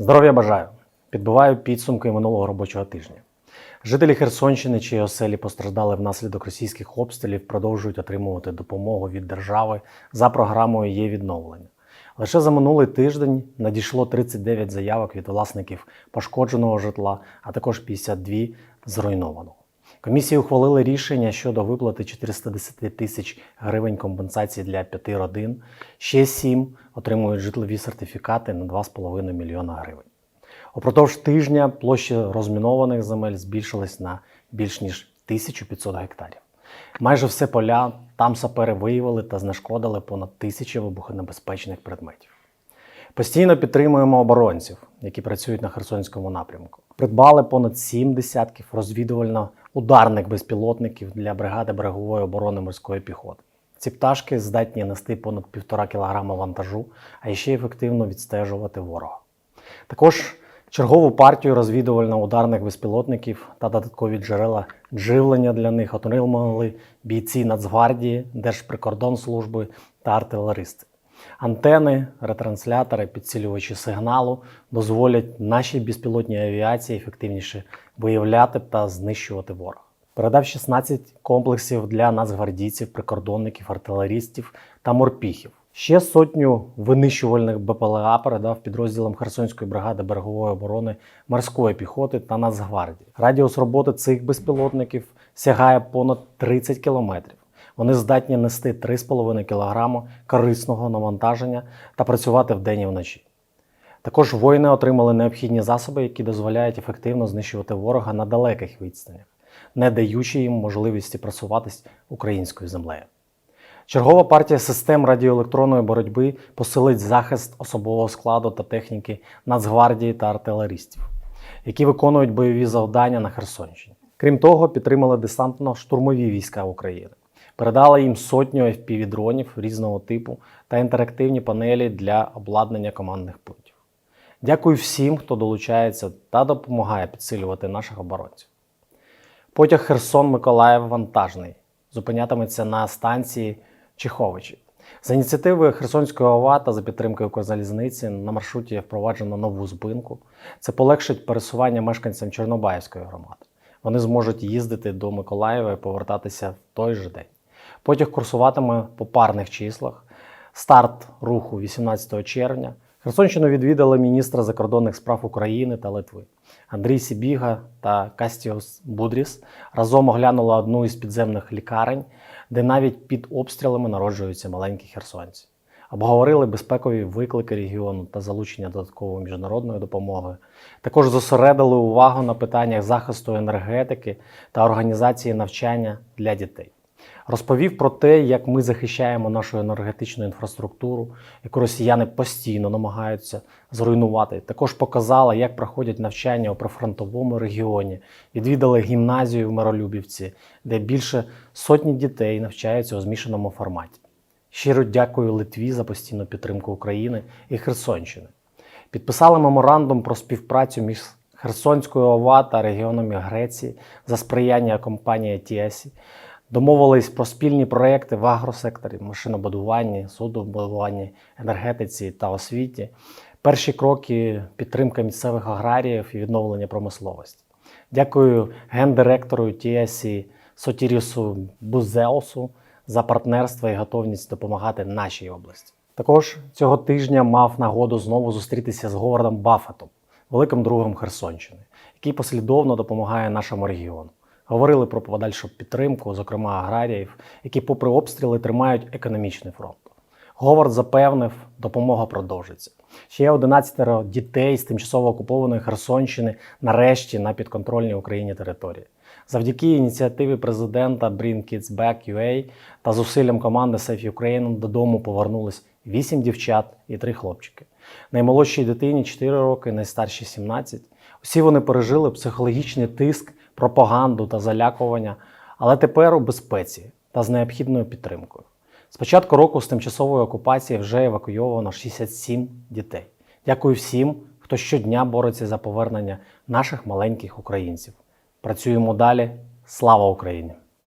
Здоров'я бажаю! Підбиваю підсумки минулого робочого тижня. Жителі Херсонщини, чиї оселі постраждали внаслідок російських обстрілів, продовжують отримувати допомогу від держави за програмою є відновлення. Лише за минулий тиждень надійшло 39 заявок від власників пошкодженого житла, а також 52 зруйнованого. Комісії ухвалили рішення щодо виплати 410 тисяч гривень компенсації для п'яти родин. Ще сім отримують житлові сертифікати на 2,5 мільйона гривень. Упродовж тижня площі розмінованих земель збільшились на більш ніж 1500 гектарів. Майже все поля там сапери виявили та знешкодили понад тисячі вибухонебезпечних предметів. Постійно підтримуємо оборонців, які працюють на Херсонському напрямку. Придбали понад сім десятків розвідувально-ударних безпілотників для бригади берегової оборони морської піхоти. Ці пташки здатні нести понад півтора кілограма вантажу, а ще ефективно відстежувати ворога. Також чергову партію розвідувально-ударних безпілотників та додаткові джерела живлення для них отримали бійці Нацгвардії, Держприкордонслужби та артилеристи. Антени, ретранслятори, підсилювачі сигналу дозволять нашій безпілотній авіації ефективніше виявляти та знищувати ворога. Передав 16 комплексів для нацгвардійців, прикордонників, артилерістів та морпіхів. Ще сотню винищувальних БПЛА передав підрозділам Херсонської бригади берегової оборони морської піхоти та Нацгвардії. Радіус роботи цих безпілотників сягає понад 30 кілометрів. Вони здатні нести 3,5 кг корисного навантаження та працювати вдень і вночі. Також воїни отримали необхідні засоби, які дозволяють ефективно знищувати ворога на далеких відстанях, не даючи їм можливості просуватись українською землею. Чергова партія систем радіоелектронної боротьби посилить захист особового складу та техніки Нацгвардії та артилеристів, які виконують бойові завдання на Херсонщині. Крім того, підтримали десантно-штурмові війська України, передали їм сотню FPV-дронів різного типу та інтерактивні панелі для обладнання командних пунктів. Дякую всім, хто долучається та допомагає підсилювати наших оборонців. Потяг Херсон-Миколаїв вантажний зупинятиметься на станції Чеховичі. За ініціативою Херсонської ОВА та за підтримкою Укрзалізниці на маршруті впроваджено нову зупинку. Це полегшить пересування мешканцям Чорнобаївської громади. Вони зможуть їздити до Миколаєва і повертатися в той же день. Потяг курсуватиме по парних числах. Старт руху 18 червня. Херсонщину відвідали міністра закордонних справ України та Литви. Андрій Сібіга та Кастіос Будріс разом оглянули одну із підземних лікарень, де навіть під обстрілами народжуються маленькі херсонці. Обговорили безпекові виклики регіону та залучення додаткової міжнародної допомоги. Також зосередили увагу на питаннях захисту енергетики та організації навчання для дітей. Розповів про те, як ми захищаємо нашу енергетичну інфраструктуру, яку росіяни постійно намагаються зруйнувати. Також показала, як проходять навчання у прифронтовому регіоні. Відвідали гімназію в Миролюбівці, де більше сотні дітей навчаються у змішаному форматі. Щиро дякую Литві за постійну підтримку України і Херсонщини. Підписали меморандум про співпрацю між Херсонською ОВА та регіонами Греції за сприяння компанії Тіасі. Домовились про спільні проекти в агросекторі, машинобудуванні, судобудуванні, енергетиці та освіті. Перші кроки підтримка місцевих аграріїв і відновлення промисловості. Дякую гендиректору Тіасі Сотірісу Бузеосу за партнерство і готовність допомагати нашій області. Також цього тижня мав нагоду знову зустрітися з Говардом Баффетом, великим другом Херсонщини, який послідовно допомагає нашому регіону. Говорили про подальшу підтримку, зокрема аграріїв, які, попри обстріли, тримають економічний фронт. Говард запевнив, допомога продовжиться. Ще 11 дітей з тимчасово окупованої Херсонщини нарешті на підконтрольній Україні території. Завдяки ініціативі президента Bring Kids Back UA та зусиллям команди Safe Ukraine додому повернулись 8 дівчат і 3 хлопчики. Наймолодшій дитині 4 роки, найстаршій 17. Усі вони пережили психологічний тиск, пропаганду та залякування, але тепер у безпеці та з необхідною підтримкою. З початку року з тимчасової окупації вже евакуйовано 67 дітей. Дякую всім, хто щодня бореться за повернення наших маленьких українців. Працюємо далі. Слава Україні!